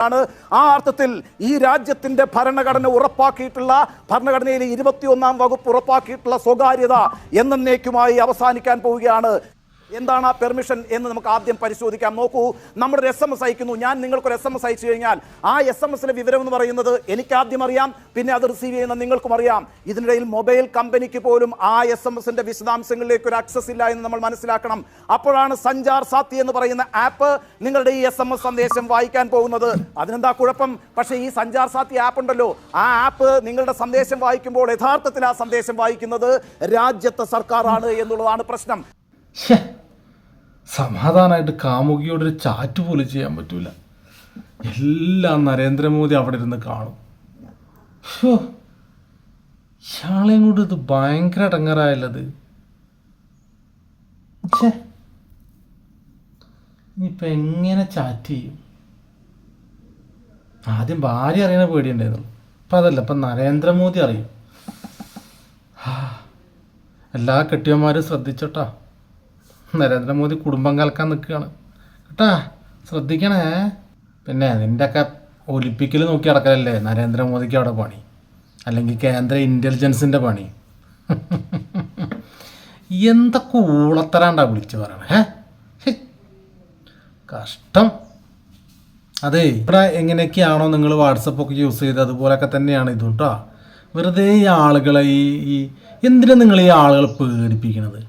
ആണ്. ആ അർത്ഥത്തിൽ ഈ രാജ്യത്തിന്റെ ഭരണഘടന ഉറപ്പാക്കിയിട്ടുള്ള ഭരണഘടനയിലെ ഇരുപത്തിയൊന്നാം വകുപ്പ് ഉറപ്പാക്കിയിട്ടുള്ള സ്വകാര്യത എന്നേക്കുമായി അവസാനിക്കാൻ പോവുകയാണ് എന്താണ് ആ പെർമിഷൻ എന്ന് നമുക്ക് ആദ്യം പരിശോധിക്കാം. നോക്കൂ നമ്മുടെ എസ് എം എസ് അയക്കുന്നു. ഞാൻ നിങ്ങൾക്കൊരു എസ് എം എസ് അയച്ചു കഴിഞ്ഞാൽ ആ എസ് എം എസിലെ വിവരം എന്ന് പറയുന്നത് എനിക്ക് ആദ്യം അറിയാം പിന്നെ അത് റിസീവ് ചെയ്യുന്ന നിങ്ങൾക്കും അറിയാം. ഇതിനിടയിൽ മൊബൈൽ കമ്പനിക്ക് പോലും ആ എസ് എം എസിന്റെ വിശദാംശങ്ങളിലേക്ക് ഒരു ആക്സസ് ഇല്ല എന്ന് നമ്മൾ മനസ്സിലാക്കണം. അപ്പോഴാണ് സഞ്ചാർ സാത്തി എന്ന് പറയുന്ന ആപ്പ് നിങ്ങളുടെ ഈ എസ് എം എസ് സന്ദേശം വായിക്കാൻ പോകുന്നത്. അതിനെന്താ കുഴപ്പം? പക്ഷേ ഈ സഞ്ചാർ സാത്തി ആപ്പ് ഉണ്ടല്ലോ. ആ ആപ്പ് നിങ്ങളുടെ സന്ദേശം വായിക്കുമ്പോൾ യഥാർത്ഥത്തിൽ ആ സന്ദേശം വായിക്കുന്നത് രാജ്യത്തെ സർക്കാരാണ് എന്നുള്ളതാണ് പ്രശ്നം. ശ്ശേ, സമാധാനമായിട്ട് കാമുകിയോടൊരു ചാറ്റ് പോലും ചെയ്യാൻ പറ്റൂല. എല്ലാം നരേന്ദ്രമോദി അവിടെ ഇരുന്ന് കാണും. ഷോ ഇയാളെയും കൂടി ഇത് ഭയങ്കര ഇടങ്ങറായല്ലത്. ഛേ എങ്ങനെ ചാറ്റ് ചെയ്യും? ആദ്യം ഭാര്യ അറിയണ പേടിയുണ്ടായിരുന്നു. ഇപ്പം അതല്ല ഇപ്പം നരേന്ദ്രമോദി അറിയും. എല്ലാ കെട്ടിയന്മാരും ശ്രദ്ധിച്ചോട്ടാ. നരേന്ദ്രമോദി കുടുംബം കലക്കാൻ നിൽക്കുകയാണ്. കേട്ടാ ശ്രദ്ധിക്കണേ. പിന്നെ നിന്റെയൊക്കെ ഒലിപ്പിക്കൽ നോക്കി നടക്കലല്ലേ നരേന്ദ്രമോദിക്ക് അവിടെ പണി? അല്ലെങ്കിൽ കേന്ദ്ര ഇന്റലിജൻസിന്റെ പണി? എന്തൊക്കെ ഊളത്തരാണ്ടാ വിളിച്ചു പറയണേ ഏ കഷ്ടം. അതെ ഇവിടെ എങ്ങനെയൊക്കെയാണോ നിങ്ങൾ വാട്സപ്പൊക്കെ യൂസ് ചെയ്ത് അതുപോലൊക്കെ തന്നെയാണ് ഇതും വെറുതെ ഈ ആളുകളെ ഈ ഈ എന്തിനാ നിങ്ങൾ ഈ ആളുകളെ പേടിപ്പിക്കണത്?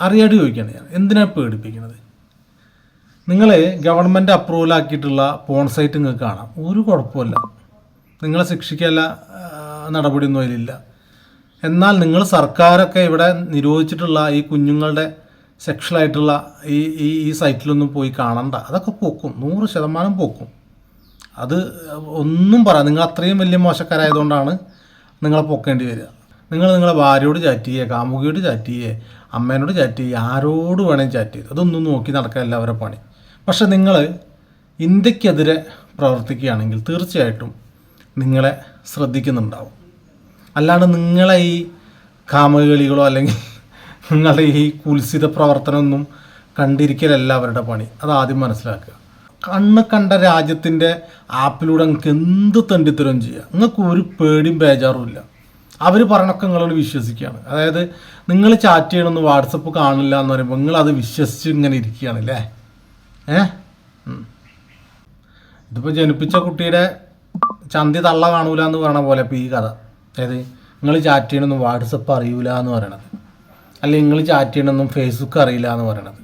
അറിയാതെ ചോദിക്കുകയാണ് ഞാൻ. എന്തിനാണ് പേടിപ്പിക്കുന്നത്? നിങ്ങൾ ഗവൺമെന്റ് അപ്രൂവൽ ആക്കിയിട്ടുള്ള പോൺ സൈറ്റ് നിങ്ങൾക്ക് കാണാം. ഒരു കുഴപ്പമില്ല നിങ്ങളെ ശിക്ഷിക്കല്ല നടപടിയൊന്നും അതിലില്ല. എന്നാൽ നിങ്ങൾ സർക്കാരൊക്കെ ഇവിടെ നിരോധിച്ചിട്ടുള്ള ഈ കുഞ്ഞുങ്ങളുടെ സെക്ഷലായിട്ടുള്ള ഈ ഈ ഈ സൈറ്റിലൊന്നും പോയി കാണണ്ട. അതൊക്കെ പോക്കും. നൂറ് ശതമാനം പോക്കും. അത് ഒന്നും പറയാം. നിങ്ങൾ അത്രയും വലിയ മോശക്കാരായതുകൊണ്ടാണ് നിങ്ങളെ പൊക്കേണ്ടി വരിക. നിങ്ങൾ നിങ്ങളെ ഭാര്യയോട് ചാറ്റ് ചെയ്യുക കാമുകിയോട് ചാറ്റ് ചെയ്യുക അമ്മേനോട് ചാറ്റ് ചെയ്യുക ആരോട് വേണമെങ്കിൽ ചാറ്റ് ചെയ്ത് അതൊന്നും നോക്കി നടക്കാൻ എല്ലാവരുടെ പണി. പക്ഷെ നിങ്ങൾ ഇന്ത്യക്കെതിരെ പ്രവർത്തിക്കുകയാണെങ്കിൽ തീർച്ചയായിട്ടും നിങ്ങളെ ശ്രദ്ധിക്കുന്നുണ്ടാവും. അല്ലാണ്ട് നിങ്ങളെ ഈ കാമകളികളോ അല്ലെങ്കിൽ നിങ്ങളുടെ ഈ കുൽസിത പ്രവർത്തനമൊന്നും കണ്ടിരിക്കലല്ല അവരുടെ പണി. അത് ആദ്യം മനസ്സിലാക്കുക. കണ്ണ് കണ്ട രാജ്യത്തിന്റെ ആപ്പിലൂടെ നിങ്ങൾക്ക് എന്ത് തെണ്ടിത്തരം ചെയ്യാം? നിങ്ങൾക്ക് ഒരു പേടിയും ബേജാറും ഇല്ല. അവർ പറഞ്ഞൊക്കെ നിങ്ങളോട് വിശ്വസിക്കുകയാണ് അതായത് നിങ്ങൾ ചാറ്റ് ചെയ്യണമെന്ന് വാട്സപ്പ് കാണില്ല എന്ന് പറയുമ്പോൾ നിങ്ങൾ അത് വിശ്വസിച്ച് ഇങ്ങനെ ഇരിക്കുകയാണ് അല്ലേ ഏ. ഇതിപ്പോൾ ജനിപ്പിച്ച കുട്ടിയുടെ ചന്തി തള്ള കാണൂല എന്ന് പറയണ പോലെ ഇപ്പോൾ ഈ കഥ. അതായത് നിങ്ങൾ ചാറ്റ് ചെയ്യണമെന്നും വാട്സപ്പ് അറിയൂല എന്ന് പറയണത്. അല്ലെങ്കിൽ നിങ്ങൾ ചാറ്റ് ചെയ്യണമെന്നും ഫേസ്ബുക്ക് അറിയില്ല എന്ന് പറയണത്.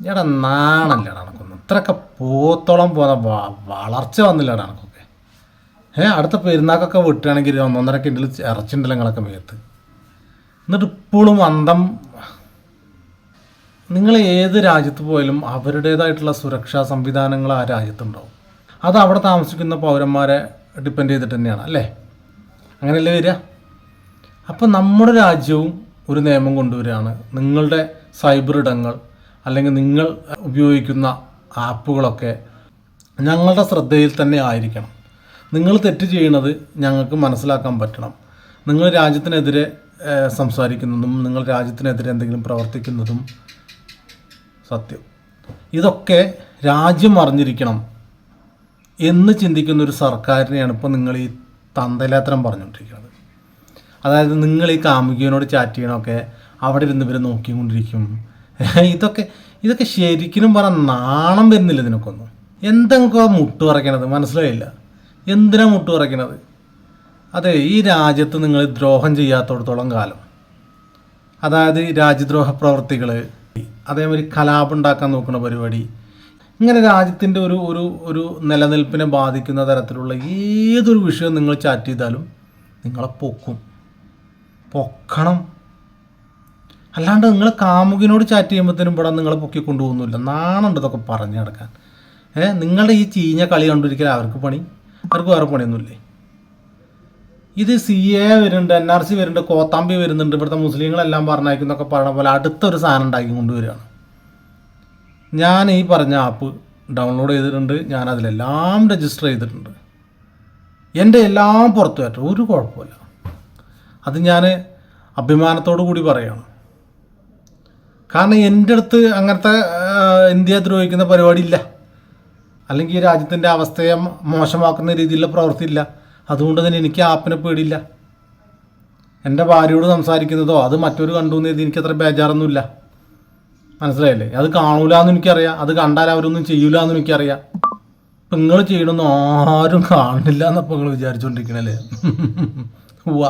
ഞാൻ നാണല്ലേടാ നടക്കുന്നു ഇത്രയൊക്കെ പോത്തോളം പോകുന്ന വളർച്ച വന്നില്ലടാ എനക്കൊക്കെ ഏ അടുത്ത പെരുന്നാക്കൊക്കെ വിട്ടുകയാണെങ്കിൽ ഒന്നൊന്നര കിണ്ടിൽ ഇറച്ചിണ്ടല്ലോ നിങ്ങളൊക്കെ മേത്ത്. എന്നിട്ട് ഇപ്പോഴും അന്തം നിങ്ങൾ ഏത് രാജ്യത്ത് പോയാലും അവരുടേതായിട്ടുള്ള സുരക്ഷാ സംവിധാനങ്ങൾ ആ രാജ്യത്തുണ്ടാവും. അത് അവിടെ താമസിക്കുന്ന പൗരന്മാരെ ഡിപ്പെൻഡ് ചെയ്തിട്ട് തന്നെയാണ് അല്ലേ? അങ്ങനെയല്ലേ വരിക? അപ്പം നമ്മുടെ രാജ്യവും ഒരു നിയമം കൊണ്ടുവരികയാണ്. നിങ്ങളുടെ സൈബർ ഇടങ്ങൾ അല്ലെങ്കിൽ നിങ്ങൾ ഉപയോഗിക്കുന്ന ആപ്പുകളൊക്കെ ഞങ്ങളുടെ ശ്രദ്ധയിൽ തന്നെ ആയിരിക്കണം. നിങ്ങൾ തെറ്റ് ചെയ്യണത് ഞങ്ങൾക്ക് മനസ്സിലാക്കാൻ പറ്റണം. നിങ്ങൾ രാജ്യത്തിനെതിരെ സംസാരിക്കുന്നതും നിങ്ങൾ രാജ്യത്തിനെതിരെ എന്തെങ്കിലും പ്രവർത്തിക്കുന്നതും സത്യം. ഇതൊക്കെ രാജ്യം അറിഞ്ഞിരിക്കണം എന്ന് ചിന്തിക്കുന്ന ഒരു സർക്കാരിനെയാണ് ഇപ്പോൾ നിങ്ങൾ ഈ തന്തലാത്രം പറഞ്ഞുകൊണ്ടിരിക്കുന്നത്. അതായത് നിങ്ങൾ ഈ കാമുകിയനോട് ചാറ്റ് ചെയ്യണമൊക്കെ അവിടെ ഇരുന്ന് ഇവരെ നോക്കിക്കൊണ്ടിരിക്കും. ഇതൊക്കെ ഇതൊക്കെ ശരിക്കും പറഞ്ഞാൽ നാണം വരുന്നില്ല ഇതിനൊക്കെ ഒന്നും. എന്തെങ്കിലും മുട്ട് മനസ്സിലായില്ല. എന്തിനാ മുട്ട് പറയ്ക്കണത് അതെ ഈ രാജ്യത്ത് നിങ്ങൾ ദ്രോഹം ചെയ്യാത്തടത്തോളം കാലം. അതായത് രാജ്യദ്രോഹ പ്രവർത്തികൾ അതേമാതിരി കലാപം ഉണ്ടാക്കാൻ നോക്കുന്ന പരിപാടി ഇങ്ങനെ രാജ്യത്തിന്റെ ഒരു ഒരു ഒരു നിലനിൽപ്പിനെ ബാധിക്കുന്ന തരത്തിലുള്ള ഏതൊരു വിഷയം നിങ്ങൾ ചാറ്റ് ചെയ്താലും നിങ്ങളെ പൊക്കും. പൊക്കണം. അല്ലാണ്ട് നിങ്ങൾ കാമുകിനോട് ചാറ്റ് ചെയ്യുമ്പോഴത്തേനും ഇവിടെ നിങ്ങളെ പൊക്കി കൊണ്ടുപോകുന്നില്ല. നാണുണ്ട് ഇതൊക്കെ പറഞ്ഞു നടക്കാൻ. ഏഹ് നിങ്ങളുടെ ഈ ചീഞ്ഞ കളി കണ്ടൊരിക്കലും അവർക്ക് പണി? അവർക്ക് വേറെ പണിയൊന്നുമില്ലേ? ഇത് സി എ വരുന്നുണ്ട് എൻ ആർ സി വരുന്നുണ്ട് കോത്താമ്പി വരുന്നുണ്ട്. ഇവിടുത്തെ മുസ്ലിങ്ങളെല്ലാം പറഞ്ഞയക്കുന്നൊക്കെ പറഞ്ഞ പോലെ അടുത്തൊരു സാധനം ഉണ്ടാക്കി കൊണ്ടുവരികയാണ്. ഞാൻ ഈ പറഞ്ഞ ആപ്പ് ഡൗൺലോഡ് ചെയ്തിട്ടുണ്ട്. ഞാൻ അതിലെല്ലാം രജിസ്റ്റർ ചെയ്തിട്ടുണ്ട്. എന്റെ എല്ലാം പുറത്തു വരട്ടെ ഒരു കുഴപ്പമില്ല. അത് ഞാൻ അഭിമാനത്തോടു കൂടി പറയുകയാണ് കാരണം എന്റെ അടുത്ത് അങ്ങനത്തെ ഇന്ത്യ ദ്രോഹിക്കുന്ന പരിപാടി ഇല്ല. അല്ലെങ്കിൽ ഈ രാജ്യത്തിന്റെ അവസ്ഥയെ മോശമാക്കുന്ന രീതിയിലുള്ള പ്രവൃത്തി ഇല്ല അതുകൊണ്ട് തന്നെ എനിക്ക് ആപ്പിനെ പേടിയില്ല. എന്റെ ഭാര്യയോട് സംസാരിക്കുന്നതോ അത് മറ്റൊരു കണ്ടു എന്ന് കരുതി എനിക്ക് അത്ര ബേജാറൊന്നുമില്ല. മനസ്സിലായില്ലേ? അത് കാണൂല എന്ന് എനിക്കറിയാം. അത് കണ്ടാൽ അവരൊന്നും ചെയ്യൂല എന്ന് എനിക്കറിയാം. ഇപ്പം നിങ്ങൾ ചെയ്യണമെന്ന് ആരും കാണില്ല എന്നപ്പോൾ നിങ്ങൾ വിചാരിച്ചുകൊണ്ടിരിക്കണല്ലേ ഉവ്വ.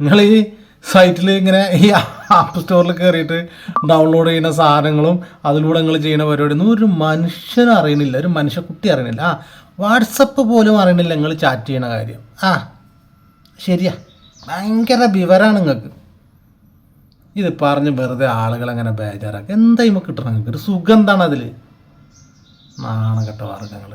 നിങ്ങൾ ഈ സൈറ്റിൽ ഇങ്ങനെ ഈ ആപ്പ് സ്റ്റോറിൽ കയറിയിട്ട് ഡൗൺലോഡ് ചെയ്യുന്ന സാധനങ്ങളും അതിലൂടെ നിങ്ങൾ ചെയ്യുന്ന പരിപാടിയൊന്നും ഒരു മനുഷ്യനും അറിയണില്ല. ഒരു മനുഷ്യക്കുട്ടി അറിയണില്ല. ആ വാട്സപ്പ് പോലും അറിയണില്ല നിങ്ങൾ ചാറ്റ് ചെയ്യുന്ന കാര്യം. ആ ശരിയാ. ഭയങ്കര വിവരമാണ് നിങ്ങൾക്ക് ഇത് പറഞ്ഞ് വെറുതെ ആളുകൾ അങ്ങനെ ബേജാറാക്കുക എന്താ കിട്ടണം നിങ്ങൾക്ക് ഒരു സുഖം എന്താണ് അതിൽ നാണകെട്ട വർഗങ്ങൾ